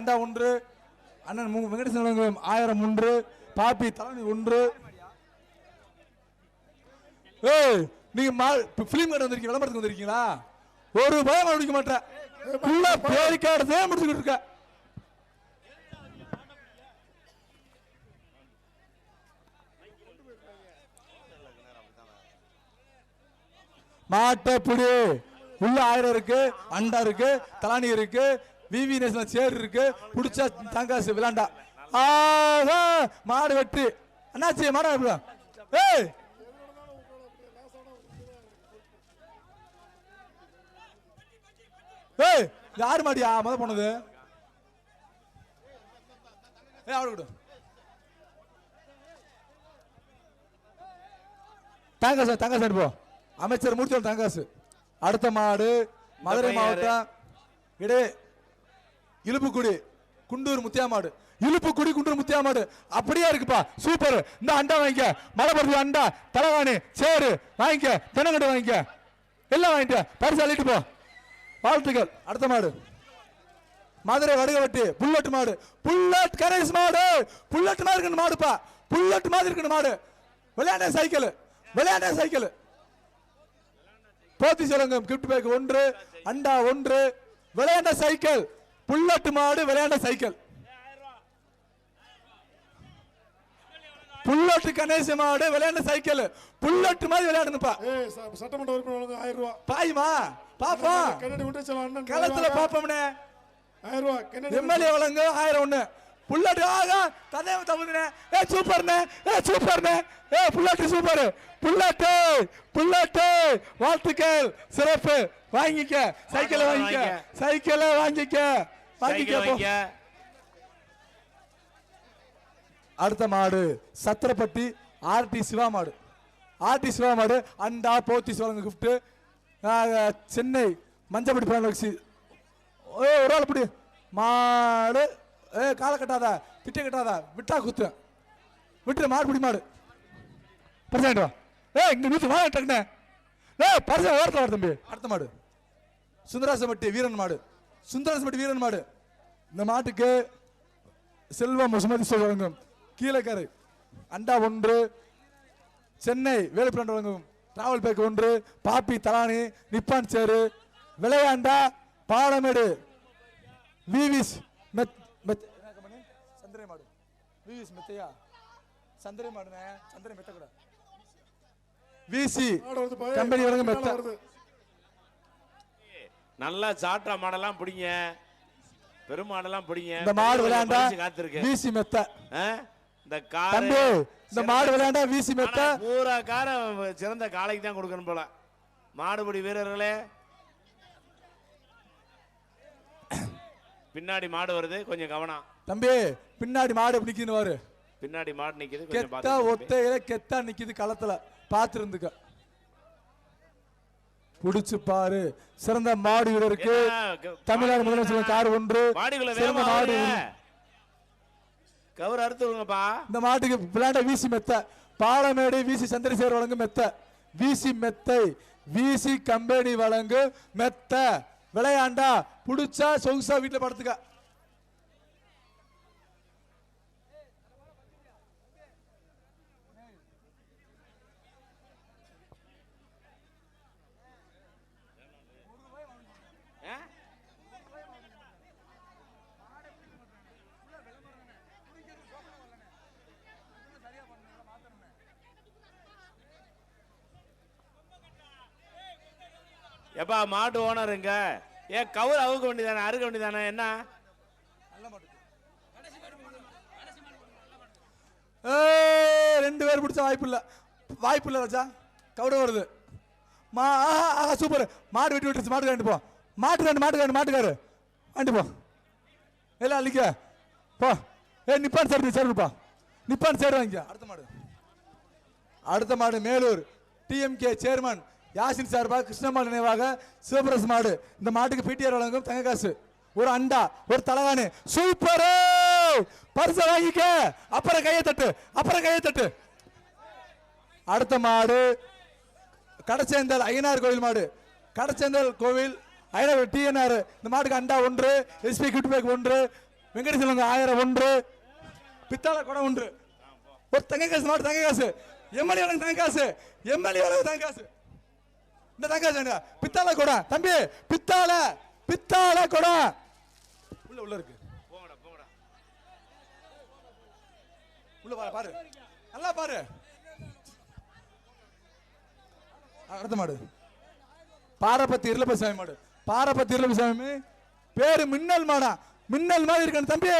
அண்டா ஒன்று அண்ணன் வெங்கடேசன் ஆயிரம் ஒன்று பாப்பி தலைமை ஒன்று. ஏய் நீங்க பிலிம் கடை வந்திருக்கீங்க விளம்பரத்துக்கு வந்திருக்கீங்களா? ஒரு பயம் முடிக்க மாட்டேன். உள்ள பேரிக்காடு தான் முடிச்சுக்கிட்டு இருக்க. மாட்டை பிடி. உள்ள ஆயிரம் இருக்கு அண்டா இருக்கு தலானி இருக்கு விவி நேஷனல் சேர் இருக்கு. புடிச்சா தங்காசு விளாண்டா. ஆஹா மாடு வெற்றி அண்ணாச்சி மாடு எப்படி ஏய்! ஏய் யாரு மாடியா? முத போனது. ஏய் கொடு தங்காசு தங்காசு எடுப்போ அமைச்சர் மூர்த்தி தங்காசு. அடுத்த மாடு மதுரை? மாவட்டம் இடே இழுப்புக்குடி குண்டூர் முத்தியா மாடு இழுப்புக்குடி குண்டூர் முத்தியா மாடு அப்படியே இருக்குப்பா. சூப்பர். இந்த அண்டா வாங்கிக்க. மலைப்பருத்தி அண்டா தலைவாணி சேரு வாங்கிக்க. தென்னங்கட்டு வாங்கிக்க. எல்லாம் வாங்கிக்க பரிசு அள்ளிட்டு போ. வாழ்த்துக்கள். அடுத்த மாடு. மதுரை வடுகவட்டி புல்லட் மாடு. புல்லட் கரைஸ் மாடு. புல்லட் மாதிரி இருக்கணும் மாடுப்பா. புல்லட் மாதிரி இருக்கணும் மாடு. விளையாண்ட சைக்கிள். விளையாண்ட சைக்கிள். போத்தி சிலங்கம் கிஃப்ட் பேக் ஒன்று அண்டா ஒன்று. விளையாண்ட சைக்கிள். புல்லட் மாடு விளையாண்ட சைக்கிள். புல்லட் கணேச மாடு விளையாண்ட சைக்கிள். புல்லட் மாதிரி விளையாடணுப்பா ஏய் ச- சட்டமன்ற உறுப்பினர் ஆயிரம் ரூபா. பாயுமா அண்ணன் களத்துல பாப்போம்னே. ஆயிரம் ரூபா. கன்னடி எம்எல்ஏ வழங்கு ஆயிரம் ஒண்ணு. புல்லட் ஆக ததேவ தமிழ்னே ஏ சூப்பர்னே ஏ சூப்பர்னே ஏ புல்லட் சூப்பர் புல்லட் புல்லட் வாழ்த்துக்கள். சிறப்பு. வாங்கிக்க. சைக்கிளை வாங்கிக்க. சைக்கிளை வாங்கிக்க. வாங்கிக்க அடுத்த மாடு சத்திரப்பட்டி ஆர்டி சிவா மாடு. ஆர்டி சிவா மாடு அண்டா போத்திஸ் வழங்க கிஃப்ட் சென்னை மஞ்சப்பட்டி பிரான்சி ஓ ஒரு ஆள் பிடி. மாடு ஏ காலை கட்டாத திட்ட கட்டாத விட்டா குத்து விட்டுரு மாடு பிடி மாடு. பரிசாயிட்டு வா. ஏ இங்க நூத்தி வா டக்குனே. ஏ பரிசா ஓரத்தில் வர தம்பி. அடுத்த மாடு. சுந்தராசப்பட்டி வீரன் மாடு. சுந்தராசப்பட்டி வீரன் மாடு இந்த மாட்டுக்கு செல்வம் சுமதி வழங்கும் கீழக்கரை அண்டா ஒன்று சென்னை வேலுப்பிராண்டு வழங்கும் டிராவல் பேக் ஒன்று பாப்பி தலானி நிப்பான் சேரு விளையாண்டா பாலமேடு விவிஸ் மெத் மெத்? சந்திரை மாடு விவிஸ் மெத்தையா சந்திரை மாடுனே சந்திரை மெத்த கூட விசி. கம்பெனி வழங்கும் மெத்த. நல்லா சாட்டா மாடெல்லாம் பிடிங்க. பெருமாடெல்லாம் பிடிங்க. இந்த மாடு விளையாண்டா காத்திருக்கு. விசி மெத்த? இந்த காரு இந்த மாடு விளையாண்டா விசி மெத்த. பூரா கார சிறந்த காளைக்கு தான் கொடுக்கணும் போல. மாடுபிடி வீரர்களே. பின்னாடி மாடு வருது கொஞ்சம் கவனம். தம்பி பின்னாடி மாடு எப்படி நிக்குதுன்னு பாரு. பின்னாடி மாடு நிக்குது கெத்தா ஒத்தையில கெத்தா நிக்குது களத்துல. பாத்துருந்துக்க புடிச்சு பாரு. சிறந்த மாடு வீரருக்கு. என்ன, க- தமிழ்நாடு முதலமைச்சர் கார் ஒன்று. சிறந்த மாடு. கவர் அறுத்து விடுங்கப்பா இந்த மாட்டுக்கு விளையாண்ட வீசி மெத்த. பாலமேடு வீசி சந்திரசேகர் வழங்கு மெத்த. வீசி மெத்தை. வீசி கம்பெனி வழங்கு மெத்த. விளையாண்டா. புடிச்சா சொகுசா வீட்டுல படுத்துக்க ஆ? எப்பா மாட்டு ஓனருங்க ஏன் கவர் அவுக்க வேண்டியதானே அறுக்க வேண்டியதானே என்ன? ஏய், ரெண்டு பேர் பிடிச்ச வாய்ப்பு இல்லை வாய்ப்பு இல்லை ராஜா. கவுட வருது. மா ஆஹா ஆஹா சூப்பர். மாடு வெட்டி விட்டுருச்சு மாட்டு கண்டு போ. மாட்டு கண்டு மாட்டு காண்டு மாட்டுக்காரு. வாண்டி போ. எல்லாம் அழிக்க போ. ஏ நிப்பான் சார் சேருப்பா. நிப்பான் சேர் வாங்கிக்க. அடுத்த மாடு. அடுத்த மாடு மேலூர். டிஎம்கே சேர்மன் யாசின் சார்பாக கிருஷ்ணமால் நினைவாக சிவபிரஸ் மாடு. இந்த மாட்டுக்கு பிடிஆர் வழங்கும் தங்க காசு. ஒரு அண்டா ஒரு தலகானு சூப்பர்! பரிசை வாங்கிக்க! அப்புறம் கையை தட்டு அப்புறம் கையை தட்டு. அடுத்த மாடு கடச்சேந்தல் ஐயனார் கோவில் மாடு. கடச்சேந்தல் கோவில் ஐயனார் டிஎன்ஆர். இந்த மாட்டுக்கு அண்டா ஒன்று எஸ்பி கிஃப்ட் பேக் ஒன்று வெங்கடேஸ்வரங்க ஆயிரம் ஒன்று பித்தாள குடம் ஒன்று. ஒரு தங்க காசு மாட்டு தங்க காசு. எம்எல்ஏ வழங்க தங்க காசு. எம்எல்ஏ வழங்க தங்க காசு. இந்த தங்க பித்தால வேணுங்க. தம்பி பித்தாளை பித்தால குடம் உள்ள உள்ள இருக்கு. போங்கடா போங்கடா உள்ள பாரு பாரு. நல்லா பாரு. அடுத்த மாடு. பாரபத்தி இருளப்ப சாமி மாடு. பாரபத்தி இருளப்ப சாமி பேரு மின்னல் மாடா. மின்னல் மாதிரி இருக்கான தம்பி.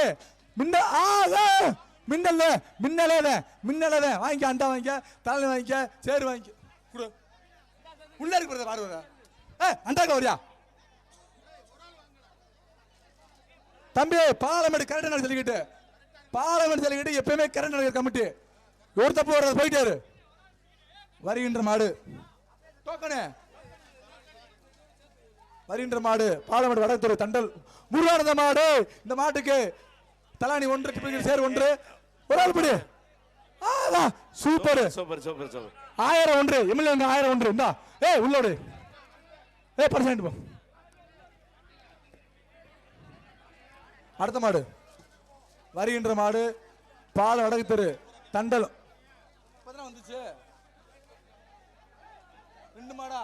மின்னல் ஆ மின்னல் மின்னலே மின்னலே வாங்கிக்க அண்டா வாங்கிக்க தலை வாங்கிக்க சேரு வாங்கிக்க. கொடு. உள்ள இருக்கு பாரு பாரு ஏ அண்டாக்க வரியா தம்பி பாலமேடு கரண்ட் நடக்க சொல்லிக்கிட்டு. பாலமேடு சொல்லிக்கிட்டு எப்பயுமே கரண்ட் நடக்கிற கமிட்டி ஒரு தப்பு வர்றது போயிட்டாரு. வருகின்ற மாடு. டோக்கனு வருகின்ற மாடு பாலமேடு வடத்துறை தண்டல். முருகானந்த மாடு இந்த மாட்டுக்கு தலானி ஒன்று சேர் ஒன்று. ஒரு ஆள் படி. சூப்பர். Super super super. ஆயிரம் ஒன்று எம்எல்ஏ ஆயிரம் ஒன்று இந்தா. ஏ உள்ளோடு. ஏ பர்சன்ட் போ. அடுத்த மாடு. வருகின்ற மாடு பால் வடக்கு தெரு தண்டல். இப்பதான் வந்துச்சு. ரெண்டு மாடா?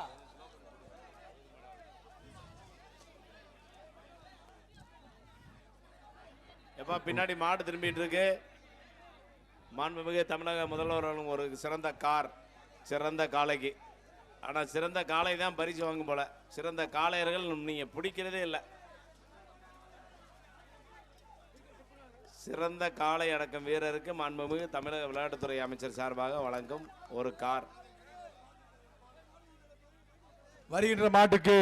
எப்பா பின்னாடி மாடு திரும்பிட்டு இருக்கு. மாண்புமிகு தமிழக முதல்வர் ஒரு சிறந்த கார். சிறந்த காளைக்கு. ஆனால் சிறந்த காளை தான் பரிசு வாங்கும் போல. சிறந்த காளையர்கள் நீங்கள் பிடிக்கிறதே இல்லை. சிறந்த காளை அடக்கம் வீரருக்கு மாண்புமிகு தமிழக விளையாட்டுத்துறை அமைச்சர் சார்பாக வழங்கும் ஒரு கார். வருகின்ற மாட்டுக்கு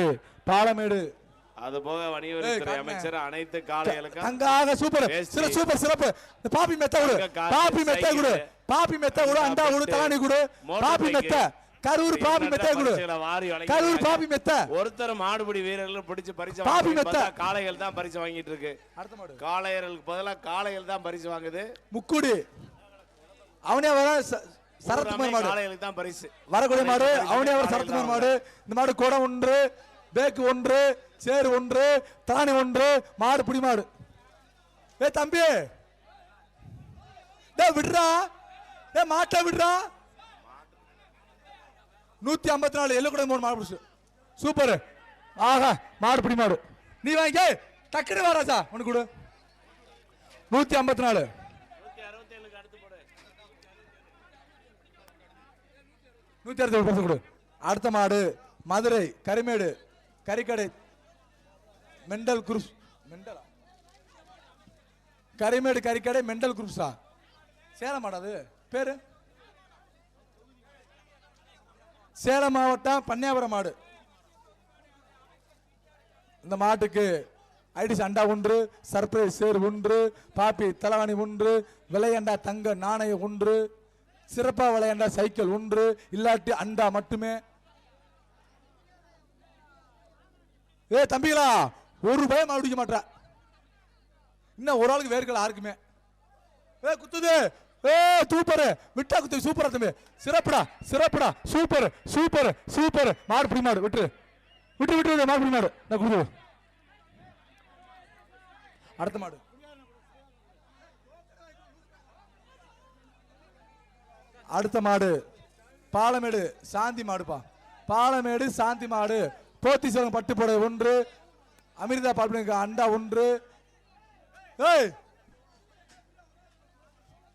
பாலமேடு அதுபோக ஏய், வணிகவரித்துறை. அமைச்சர் அனைத்து காளைகளுக்கும் தங்காக சூப்பர். சில சூப்பர் சிறப்பு. பாப்பி மெத்த கொடு. பாப்பி மெத்த கொடு. பாப்பி மெத்த கொடு அண்டா கொடு தலானி கொடு. பாப்பி மெத்த. கரூர் பாப்பி மெத்த கொடு. கரூர். பாப்பி மெத்த. ஒருத்தர் மாடுபிடி வீரர்கள் பிடிச்சு பரிசு வாங்குறது மெத்த. காளைகள் தான் பரிசு வாங்கிட்டு இருக்கு. அடுத்த மாடு. காளையர்களுக்கு பதிலா காளைகள் தான் பரிசு வாங்குது. முக்குடி. அவனே வர சரத்குமார் மாடு. காளைகளுக்கு தான் பரிசு. வரக்கூடிய மாடு அவனே வர சரத்குமார் மாடு. இந்த மாடு குடம் ஒன்று. பேக்கு ஒன்று சேர் ஒன்று தானி ஒன்று மாடு பிடி மாடு ஏ தம்பி! டே விடுறா! ஏ மாட்டை விடுறா! நூத்தி ஐம்பத்தி நாலு எல்லு கூட மூணு மாடு பிடிச்சு. சூப்பர். ஆஹா மாடு பிடி மாடு நீ வாங்கி டக்குனு வராசா உனக்கு கொடு. நூத்தி ஐம்பத்தி நாலு. நூத்தி அறுபத்தி ஏழு கொடு. அடுத்த மாடு மதுரை கரிமேடு கறிக்கடை. Mental groups மெண்டலா? கரிமேடு கறிக்கடை மெண்டல் குரூப்ஸா சேலம் மாடு அது பேரு? சேலம் மாவட்டம் பன்னியாபுரம் மாடு இந்த மாட்டுக்கு ஐடிஸ் அண்டா ஒன்று சர்ப்ரைஸ் சேர் ஒன்று பாப்பி தலவாணி ஒன்று விளையாண்டா தங்க நாணயம் ஒன்று சிறப்பாக விளையாண்டா சைக்கிள் ஒன்று இல்லாட்டி அண்டா மட்டுமே. ஏ தம்பிகளா ஒரு பயம் அடிக்க மாட்டா இன்னும் ஒரு ஆளுக்கு வேர்க்கல யாருக்குமே ஏ குத்துது. ஏ சூப்பர் விட்டா குத்து சூப்பரா தம்பி. சிறப்புடா சிறப்புடா. சூப்பர் சூப்பர் சூப்பர் மாடு பிடி மாடு. விட்டு. விட்டு விட்டு விட்டு மாடு பிடி மாடு. நான் குடு அடுத்த மாடு. அடுத்த மாடு. பாலமேடு சாந்தி மாடுப்பா. பாலமேடு சாந்தி மாடு. போத்தீஸ்வரம் பட்டு புடவை ஒன்று அமிர்தா பால்பனுக்கு அண்டா ஒன்று. ஏய்!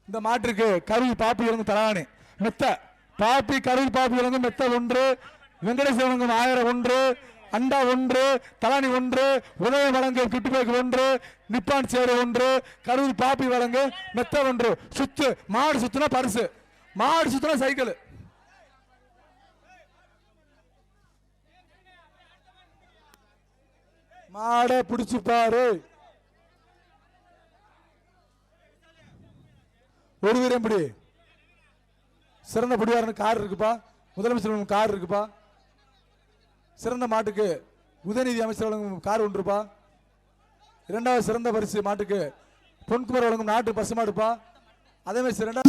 இந்த மாட்டிற்கு கருவி பாப்பி விலங்கு தலானி. மெத்த. பாப்பி கருவி பாப்பி விலங்கு மெத்த ஒன்று வெங்கடேஸ்வரங்கும் ஆயிரம் ஒன்று அண்டா ஒன்று தலானி ஒன்று உதய வழங்கு கிட்டுபேக்கு ஒன்று நிப்பான் சேரு ஒன்று கருவி பாப்பி வழங்கு மெத்த ஒன்று. சுத்து மாடு சுத்துனா பரிசு. மாடு சுத்துனா சைக்கிள். மாடை பிடிச்சு பாரு. ஒரு வீரம் பிடி. சிறந்த பிடிவாரன் கார் இருக்குப்பா. முதலமைச்சர் கார் இருக்குப்பா. சிறந்த மாட்டுக்கு உதயநிதி அமைச்சர் வழங்கும் கார் ஒன்றுப்பா. இரண்டாவது சிறந்த பரிசு மாட்டுக்கு பொன்குமர் வழங்கும் நாட்டு பசு மாடுப்பா. அதே மாதிரி சிறந்த